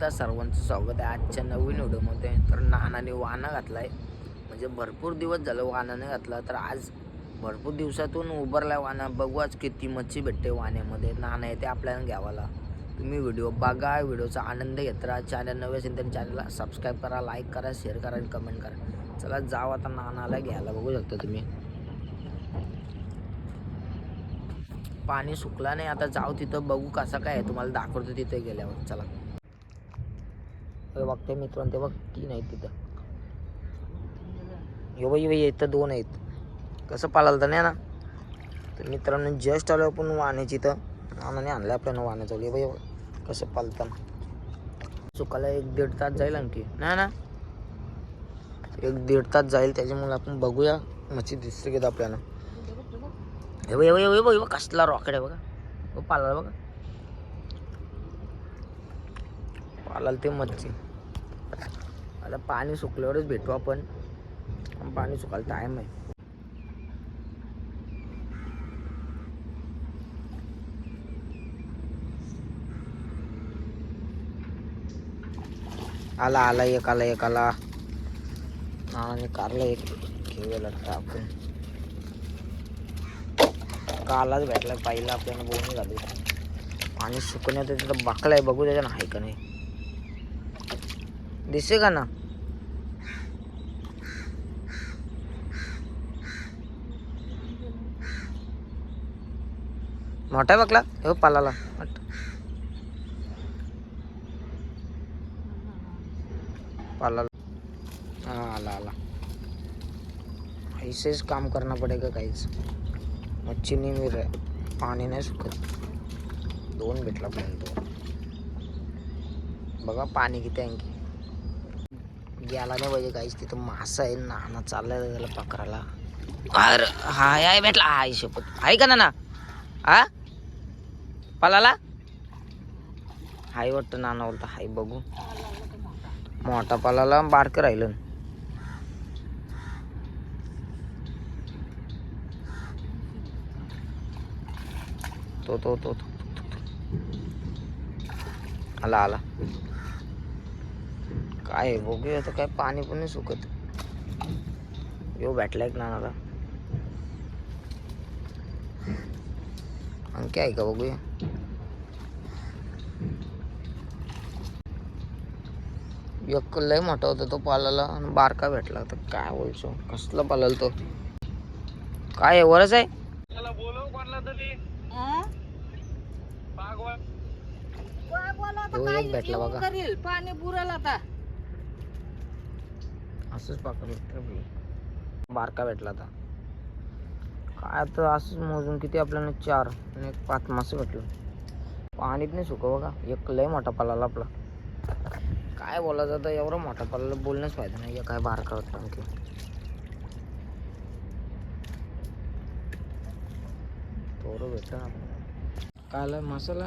एकदा सर्वांचं स्वागत आहे आजच्या नवीन व्हिडिओमध्ये. तर नानाने वाना आहे म्हणजे भरपूर दिवस झालं वानाने घातला. तर आज भरपूर दिवसातून उभारलाय वाना. बघू आज किती मच्छी भेटते वाण्यामध्ये नाना येते आपल्याला घ्यावाला. तुम्ही व्हिडिओ बघा. व्हिडिओचा आनंद घेत राहा. चॅनल नवे असेल तर चॅनलला सबस्क्राईब करा लाईक करा शेअर करा आणि कमेंट करा. चला जाऊ आता नानाला घ्यायला. बघू शकता तुम्ही. पाणी सुकला नाही. आता जाऊ तिथं. बघू कसं काय आहे. तुम्हाला दाखवतो तिथे गेल्यावर. चला. हे बघते मित्रांनो ते बघ तीन आहेत तिथं. यो बाई बाई इथं दोन आहेत. कसं पाळाल तर नाही ना? तर मित्रांनो जस्ट आलो आपण वाण्याची इथं. आम्हाला आणलं आपल्याला वाण्याचं. हे बाई कसं पालताना चुकाला एक दीड तास जाईल आणखी. नाही ना एक दीड तास जाईल त्याच्यामुळे आपण बघूया. मच्छी दिसते घेत आपल्याला. हे बघ, हे बघ, हे बघ, कसला रॉकेट आहे बघा. हो पाला बघा. पालाल ते मच्छी. आता पाणी सुकल्यावरच भेटू आपण. पाणी सुकायला टाईम आहे. आला आला एक आला एक आला. आणि कारला एक घेऊया लागतं आपण. कालाच भेटला पहिला आपल्याला बोलून झाली. पाणी सुकण्यात तिथं बाकला आहे बघू त्याच्या आहे का नाही. दिसे का ना? मोठा आहे बघला हो पालाला. पालाला. हा आला आला. ऐसेच काम करना पडेगा काहीच? मच्छी नाही मिळ पाणी नाही सुकत. दोन भेटला पण तो बघा पाणी किती आणखी. गेला नाही पाहिजे काहीच तिथं मासा आहे नाना चाललाय त्याला पकडायला. अरे हाय हाय भेटला. हाय शपथ. आहे का नाना? हा पलाला? हाय वाटतं नाना बोलता हाय बघू. मोठा पलाला बारकं राहिलं. तो तो तो तो. आला आला. काय बघूया आता काय पाणी पण नाही सुकत. यो भेटला एक नानाला आणखी आहे का बघूया? एक लय मोठा होता तो पालाला आणि बारका भेटला तर काय बोलतो कसला पालाल तो? काय आहे? वरच आहे? भेटला बघा. करील? पाणी बुराल आता. असंच पकडलं बारका भेटला आता. काय आता असंच मोजून किती आपल्याला चार आणि एक पाच मासे भेटलं. पाणीत नाही सुक बघा. एक लय मोठा पलाला आपला. काय बोलायचं आता? एवढा मोठा पल्ला बोलण्याच फायदा नाही. काय बारका होता आणखी. थोडं भेटा ना काय आलं मसाला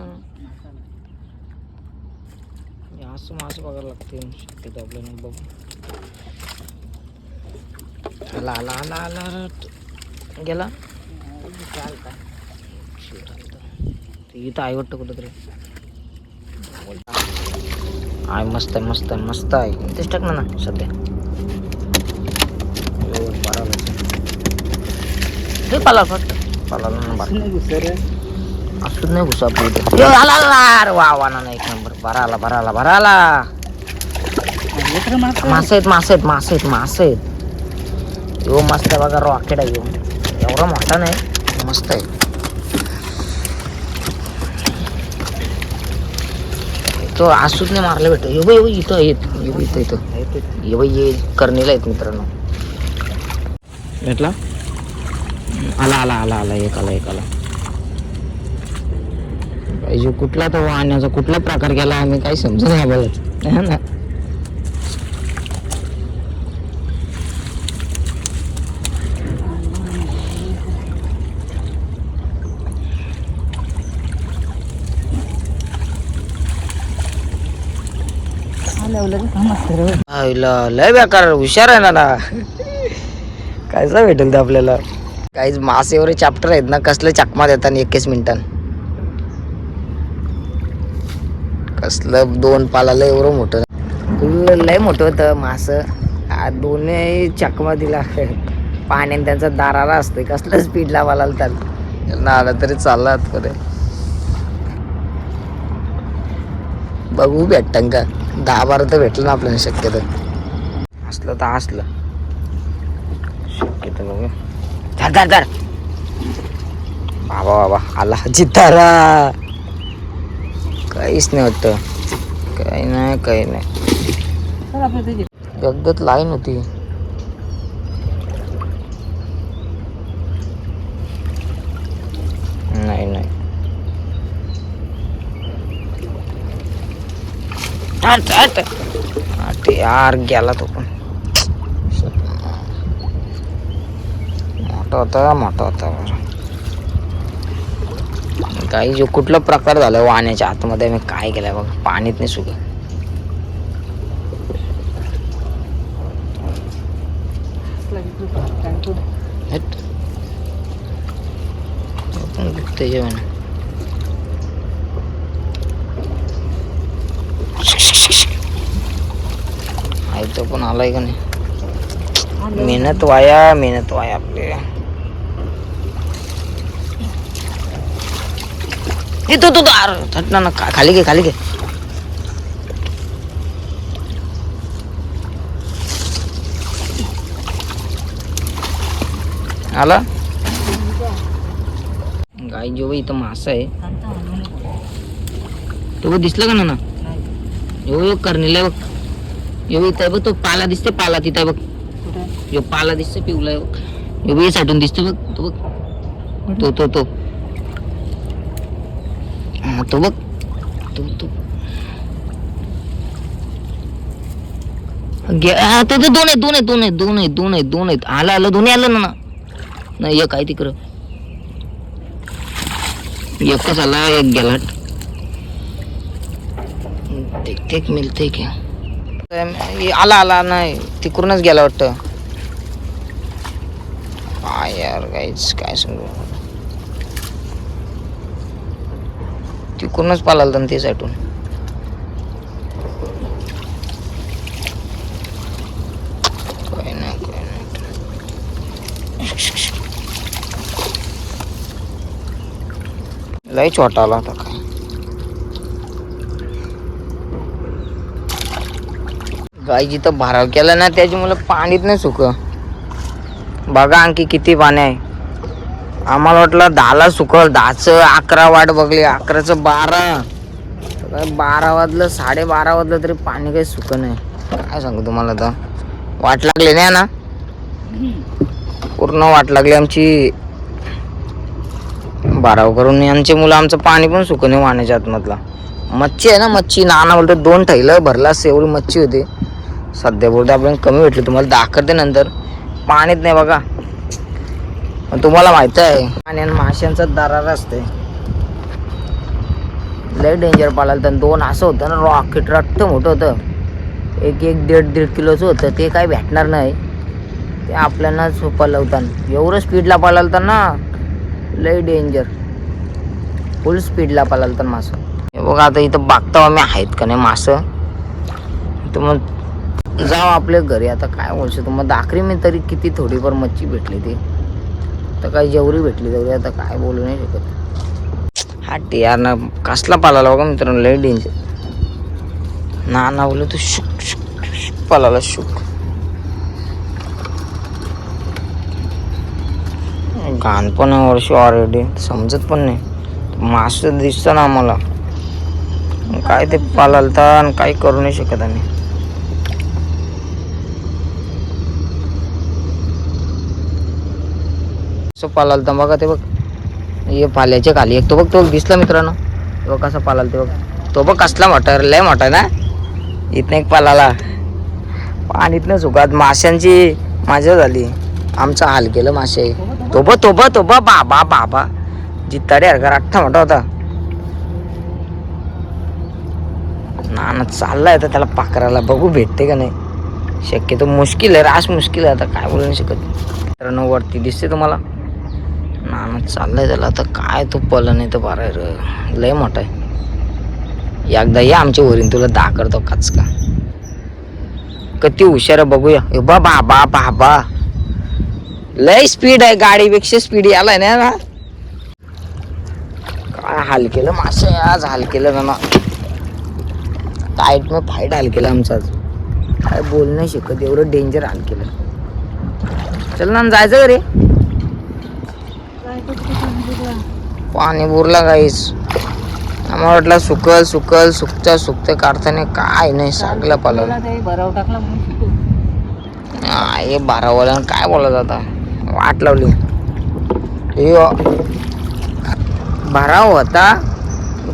असं मासे बघायला लागते शक्यतो आपल्याला बघू आला आला आला आला. गेला? इथं आहे वाटतं कुठं तरी आहे मस्त आहे मस्त आहे मस्त आहे. इथेच टाक ना ना सध्या हो, हे पाला फक्त. बरं असूच नाही घुसा आला आला अरे वा वा ना ना, एक नंबर. बरा आला बरा आला बरा आला मासे आहेत मासे. आहेत मासे आहेत मासे आहेत यो मस्त आहे बघा रॉकेट आहे एवढा मोठा नाही मस्त आहे. तो आसूच नाही मारला भेटतो ये बाई इथं येत. ये बाई इथं इथं. ये बाई ये करणीला आहेत मित्रांनो. भेटला? आला आला आला आला. एक आला एक आला. पाहिजे कुठला तो वाहण्याचा कुठला प्रकार केला आम्ही काही समजत नाही आम्हाला. ना आल्यावर लगेच मस्त रे. हा आईला लय बेकार हुशार आहे ना ना कायचा भेटेल ते आपल्याला? काहीच मासेवर चॅप्टर आहेत ना कसले चकमा देतात एकवीस मिनिटां कसलं दोन पालाला एवढं मोठं. फुल लय मोठं होतं मास. दोन्ही चकमा दिला. पाण्याने त्यांचा दाराला असतोय कसलं स्पीड लावायला तर ना आला तरी चालला करे बघू भेटतं का? दहा बारा तर भेटलं ना आपल्याला शक्यतो. असलं तर असलं. शक्यतो बघू. धर धर धर. बाबा बाबा आला जितारा काहीच नाही होत काही नाही काही नाही. गद्दत लाईन होती नाही नाही हट हट हट यार गेला तो पण. मोठा होता मोठा होता बरं. काही जो कुठला प्रकार झाला वाहण्याच्या आतमध्ये मी काय केलंय बघ पाणीत नाही सुग जेवण. तो पण आलाय का नाही? मेहनत वाया मेहनत वाया आपले. तो तो तो, अरे, थट ना खाली घे खाली घे. आला? गाय जो बघ, इथं मासा आहे तो बघ दिसला का ना ना यो यो करणीला आहे बघ. यो इथं बघ तो पाला दिसते पाला तिथं बघ. यो पाला दिसते पिवला यो बघ, साठून दिसते बघ तो बघ. तो तो तो. हा, तो बघ. तो तो. हा, तो तो दोन आहेत दोन आहेत दोन आहेत दोन आहेत दोन आहेत दोन आहेत. आलं आलं दोन्ही आलं ना ना. नाही एक आहे तिकडं. एकच आला एक गेला. देखते मिळते की. ए, आला आला नाही. तिकडूनच गेला वाटतं. काय यार काहीच काय सांगू तिकडूनच पालाल तर ते साठून. काय नाही काय नाही. लय छोटा आला होता काय. काय जिथं भराव केला ना त्याची मुलं पाणीत नाही सुक. बघा आणखी किती पाणी आहे. आम्हाला वाटलं दहाला सुकल दहाचं अकरा वाट बघली अकराचं बारा. काय बारा वाजलं साडेबारा वाजलं तरी पाणी काही सुक नाही. काय सांगू तुम्हाला तर. वाट लागली नाही ना? पूर्ण वाट लागली आमची. बाराव करून यांचे मुलं आमचं पाणी पण सुकणे नाही वाहण्याच्या आतमधला. मच्छी आहे ना मच्छी. नाना बोलतो दोन ठैलं भरला असं एवढी मच्छी होती. सध्या आपण कमी भेटले तुम्हाला दाखवते नंतर. पाणीच नाही बघा. पण तुम्हाला माहीत आहे पाणी आणि माशांचा दरार असते. लय डेंजर पालाल तर दोन असं होतं ना रॉकेट रट्ट मोठं होतं. एक एक दीड दीड किलोचं होतं ते काय भेटणार नाही. ते आपल्यालाच पलवतात एवढं स्पीडला पळाल तर ना लय डेंजर फुल स्पीडला पळाल तर मासं. हे बघा आता इथं बघता आम्ही आहेत का नाही मासं? तर मग जाऊ आपल्या घरी. आता काय बोलतो मग दाखरी मी तरी किती थोडीफार मच्छी भेटली ती. तर काय जेवढी भेटली तेवढी आता काय बोलू नाही शकत. हा यार ना कसला पालाला बघा मित्रांनो लय डेंजर ना ना बोललो तू शुक शुक शुक पालाला शुक. घाण पण आहे वर्षी ऑलरेडी समजत पण नाही. मास दिसतं ना आम्हाला. काय ते पालालता आणि काही करू नाही शकत आम्ही. असं पालालता बघा ते बघ. हे पाल्याच्या खाली एक तो बघ तो दिसला मित्रांनो. तो कसं कसा पालाल ते बघ. तो बघ कसला मोठा लय मोठा ना. इथनं एक पालाला. पाणीतनं सुकात माशांची मजा झाली. आमचा हाल केलं मासे. तो बघ तो बघ तो बघ बाबा बाबा. जित्ताडे हरकर अठ्ठा मोठा होता. ना ना चाललाय तर त्याला पाकराला. बघू भेटते का नाही. शक्यतो मुश्किल आहे रास मुश्किल आहे आता. काय बोलू नाही शकत. मित्रांनो वरती दिसते तुम्हाला. नाना चाललंय त्याला. तर काय तू पलं नाही तर बारा रे. लय मोठा आहे. एकदा ये आमच्या वरीन तुला दहा करतो काच का किती हुशार आहे बघूया. ए बा बाबा बाबा. लय स्पीड आहे गाडीपेक्षा स्पीड यालाय ना ना काय हाल केलं मासे आज? हाल केलं ना टाईट मग फाईट हाल केलं आमचं आज. काय बोल नाही शकत एवढं डेंजर हाल केलं. चल ना जायचं घरी. पाणी बुरला काहीच आम्हाला वाटलं सुकल सुकल सुकता सुकता काढताना काय नाही सागला पालन. हे बारावाला काय बोलत आता? वाट लावली. भराव होता.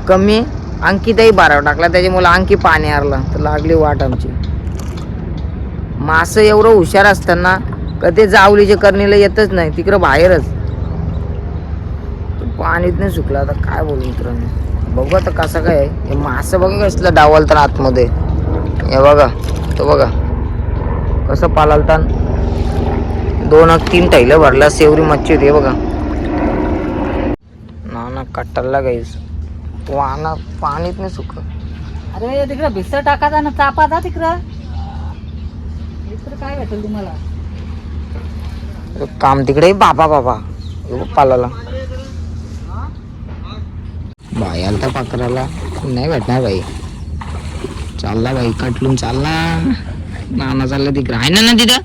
कमी. अंकितही बाराव टाकला. त्याच्यामुळे अंकी पाणी आरलं तर लागली वाट आमची. मासं एवढं हुशार असताना कधी जावलीच्या करणीला येतच नाही. तिकडं बाहेरच. पाणीच नाही सुकलं. आता काय बोलू मित्रांनो? बघू आता कसं काय आहे. हे मासं बघा कसलं डावल तर आतमध्ये. हे बघा तो बघा. कसं पालालतान. दोन तीन टैलं भरला सेवरी मच्छी होती बघा. ना ना कट्टरला गाईस. वाना पाणीच नाही सुक अरे तिकडं भिसर टाकायचा ना चापाचा तिकडं. इकडं काय भेटेल तुम्हाला? काम तिकडे बाबा बाबा. पालाला. बाई आलता पाकराला नाही भेटणार बाई. चालला बाई कटलून चालला. नाना चालला तिकडे. आहे ना ना तिथं?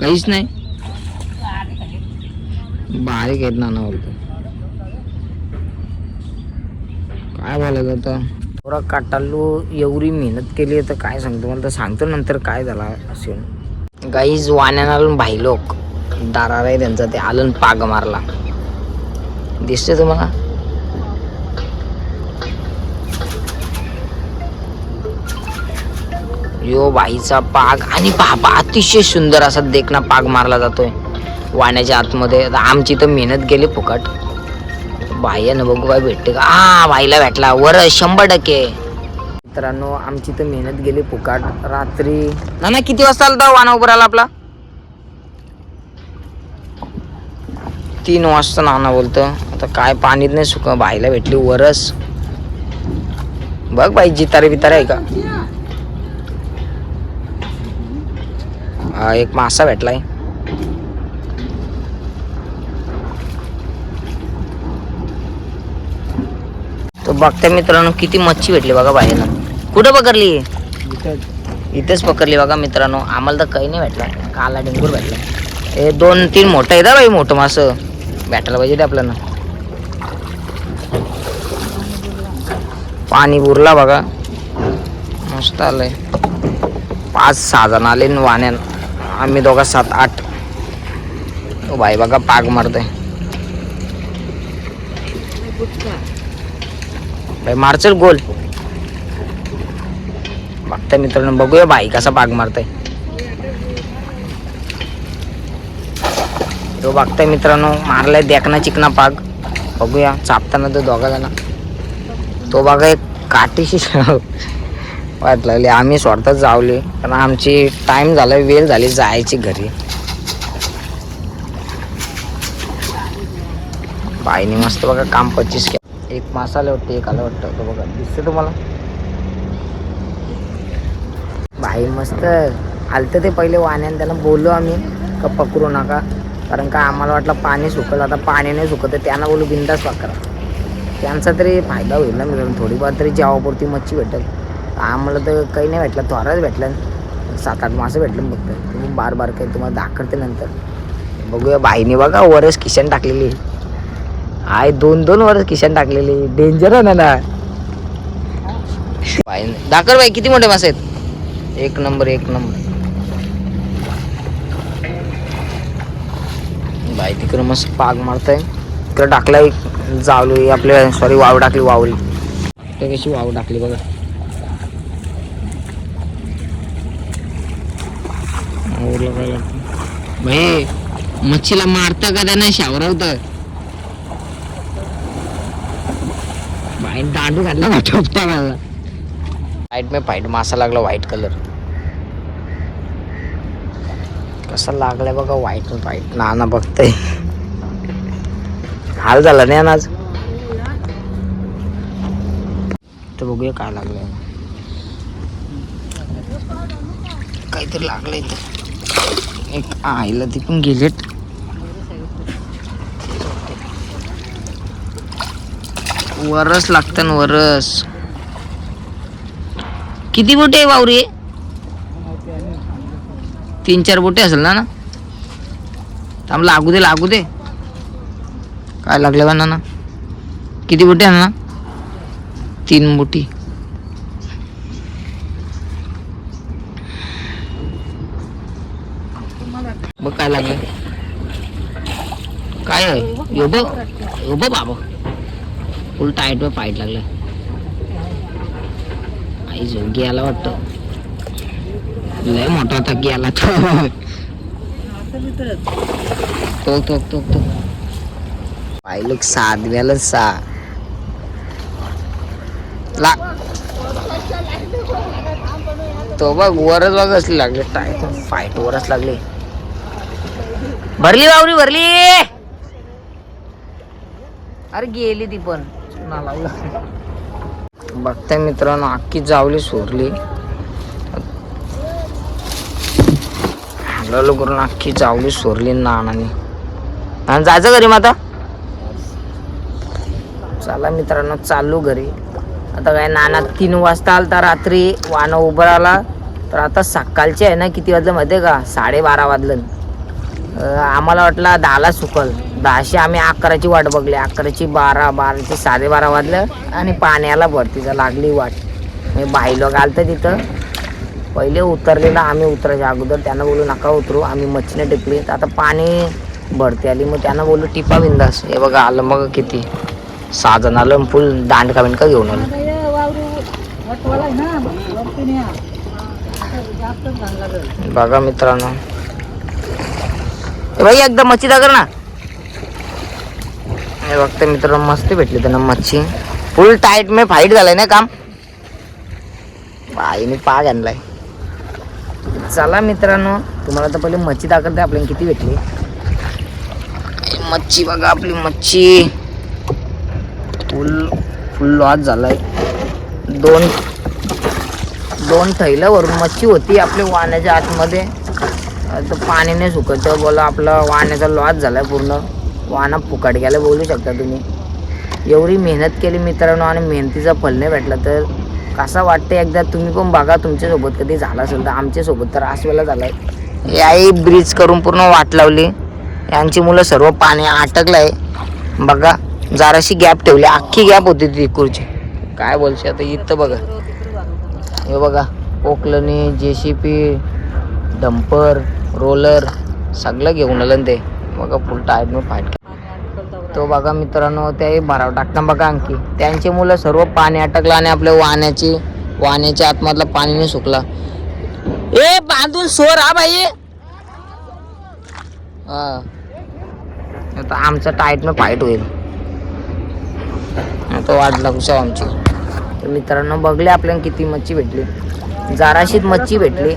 काहीच नाही. बारीक आहेत नाना बोलतो काय बोलायचं आता? थोडा काटालू एवढी मेहनत केली आहे तर काय सांगतो? मला तर सांगतो नंतर काय झाला असेल. गाईज वाण्यानं आलून भाई लोक दारार आहे त्यांचा ते आलून पाग मारला. दिसते तुम्हाला? यो बाईचा पाग आणि बाबा अतिशय सुंदर असा देखना पाग मारला जातोय. वाण्याच्या आतमध्ये. आमची तर मेहनत गेली फुकट. बाह्यानं बघू बाई भेटते का? आ बाईला भेटला. वर शंभर टक्के. मित्रांनो आमची तर मेहनत गेली फुकाट. रात्री ना ना किती वाजता आला वाना उभं राहिला आपला? तीन वाजता नाना बोलतं. आता काय पाणीत नाही सुक. बाईला भेटली वरस. बघ बाई जितारे बितारे आहे का? हा, एक मासा भेटलाय. तो बघता मित्रांनो किती मच्छी भेटली बघा बाहेर. कुठं पकडली? इथेच पकडली बघा मित्रांनो. आम्हाला तर काही नाही भेटला. काला डेंगूर भेटला. हे दोन तीन मोठं आहे बाई मोठं मासं. भेटायला पाहिजे ते आपल्याला. पाणी बुरला बघा. मस्त आलंय. पाच सहा जण आले वाण्यानं. आम्ही दोघा सात आठ. तो बाई बघा पाग मारतोय. बाई मारचल गोल? बघताय मित्रांनो बघूया बाई कसा पाग मारतोय. तो बघताय मित्रांनो मारलाय देखना चिकना पाग. बघूया चापताना तो दोघा जण. तो बघा एक काठीशी वाट लागली. आम्ही स्वतःच जावले. कारण आमची टाईम झाला वेळ झाली जायची घरी. बाईने मस्त बघा काम पच्चीस केलं एक मासाला वाटतं एक आलं वाटतं. तो बघा दिसतं तुम्हाला? भाई मस्त. आलतं ते पहिले वाण्याने त्यांना बोललो आम्ही का पकडू नका. कारण का आम्हाला वाटलं पाणी सुकलं. आता पाणी नाही सुकत त्यांना बोलू बिंदास पकडा त्यांचा तरी फायदा होईल ना मिळून थोडीफार तरी जेवापुरती मच्छी भेटेल. आम्हाला तर काही नाही भेटलं थोराच भेटलं. सात आठ मासं भेटलं फक्त. तुम्ही बार बार काही तुम्हाला दाखवते नंतर. बघूया बाईने बघा वरच किशन टाकलेली. आय दोन दोन वरच किशन टाकलेली. डेंजर आहे ना ना. बाईने दाखल बाई किती मोठे मासे आहेत? एक नंबर एक नंबर. बाई तिकडं मस्त पाग मारताय. तिकडं टाकलाय जावली आपल्या सॉरी वाव टाकली वावली कशी वाव टाकली बघा आवरलं काय भाई मच्छीला मारतं का त्यानं? शावरवतं बाई दांडू घातला ठोपता मला फाईट में फाईट मासा लागला व्हाईट कलर कसं लागलंय बघा व्हाईट व्हाईट नाना बघतय. हाल झाला नाही ना आज? तर बघूया काय लागलंय. काहीतरी लागलंय तर एक आईला ती पण गेलेट वरस लागतं ना वरस. किती बोटे आहे वावरी? तीन चार बोटे असेल ना ना? थांब लागू दे लागू दे. काय लागले बा ना किती बोटे आहे ना तीन बोटी. बघ काय लागलं काय आहे यो बघ यो बघ बाबा फुल टाईट वर पाईट लागलं आई जोगी आला वाटतं लय मोठा होता आला तो तो तो तो तो पाहिलं साधव्याला सा ला तो बघ वरच बघ असली लागले टाईट फाईट वरच लागले भरली बावरी भरली. अरे गेली ती पण. चुना बघताय मित्रांनो अख्खी जावली सोरली. हलवलं करून अख्खी जावली सोरली नानाने. आणि जायचं घरी मग आता? चला मित्रांनो चालू घरी. आता काय नाना तीन वाजता आलता रात्री वानं उभं राहिला. तर आता सकाळचे आहे ना किती वाजलं माहिती आहे का? साडेबारा वाजलं. आम्हाला वाटलं दहाला सुकल. दहाशे आम्ही अकराची वाट बघली. अकराची बारा बाराची साडेबारा वाजलं आणि पाण्याला भरतीचं लागली वाट. मी बाई लोक आलतं तिथं. पहिले उतरलेलं आम्ही उतरायच्या अगोदर. त्यांना बोलू नका उतरू. आम्ही मच्छीने टिपली तर आता पाणी भरती आली. मग त्यांना बोलू टिपा बिंदास. हे बघा आलं मग किती? सहा जण आलं फुल दांड का बिंडका घेऊन आलं. आता हे वावरू वटवाला आहे ना वरती न्या. आता जास्तच घाण लागेल. बघा मित्रांनो ए भाई एकदा मच्छी दाखर ना. हे बघते मित्रांनो मस्त भेटली त्यांना मच्छी. फुल टाईट मे फाईट झालाय ना काम. बाईने पाग आणलाय. चला मित्रांनो तुम्हाला तर पहिले मच्छी दाखवते आपल्याला किती भेटली. मच्छी बघा आपली मच्छी. फुल फुल लॉस झालाय. दोन दोन थैल्यावरून मच्छी होती आपल्या वाण्याच्या आतमध्ये. आता पाणी नाही सुकत. बोला आपला वाण्याचा लॉस झाला पूर्ण. वाना फुकट गेला बोलू शकता तुम्ही. एवढी मेहनत केली मित्रांनो आणि मेहनतीचा फल नाही भेटला तर कसा वाटतं एकदा तुम्ही पण बघा तुमच्यासोबत कधी झाला असेल तर आमच्यासोबत तर आसवेला झालाय. याही ब्रिज करून पूर्ण वाट लावली. यांची मुलं सर्व पाणी अटकलंय. बघा जराशी गॅप ठेवली. अख्खी गॅप होती ती कुरची काय बोलशी आता? इथं बघा. हे बघा. पोकलनी जे सी पी डंपर रोलर सगळं घेऊन आलं ते. बघा फुल टायर मी फाईट तो बघा मित्रांनो ते भराव टाकता बघा आणखी. त्यांची मुलं सर्व पाणी अटकलं आणि आपल्या वाहण्याची वाहण्याच्या आतमधला पाणी नाही सुकला. ए बांधून सोर हा बाई. आता आमचं टाईट न फाईट होईल. आता वाट लागू आमची. तर मित्रांनो बघले आपल्याला किती मच्छी भेटली. जाराशीत मच्छी भेटली.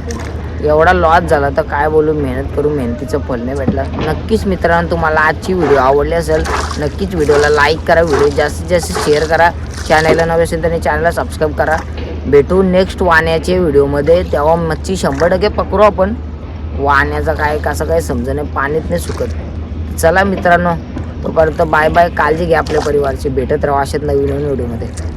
एवढा लॉस झाला तर काय बोलू? मेहनत करू मेहनतीचं फल नाही भेटलं. नक्कीच मित्रांनो तुम्हाला आजची व्हिडिओ आवडली असेल नक्कीच व्हिडिओला लाईक करा व्हिडिओ जास्तीत जास्त शेअर करा. चॅनलला नवे असेल तर चॅनलला सबस्क्राईब करा. भेटू नेक्स्ट वाण्याच्या व्हिडिओमध्ये तेव्हा मच्छी शंभर टक्के पकडू आपण. वाण्याचं काय कसं काय समजा नाही पाणीत नाही सुकत. चला मित्रांनो तोपर्यंत बाय बाय काळजी घ्या आपल्या परिवारची. भेटत राहा अशात नवीन नवीन व्हिडिओमध्ये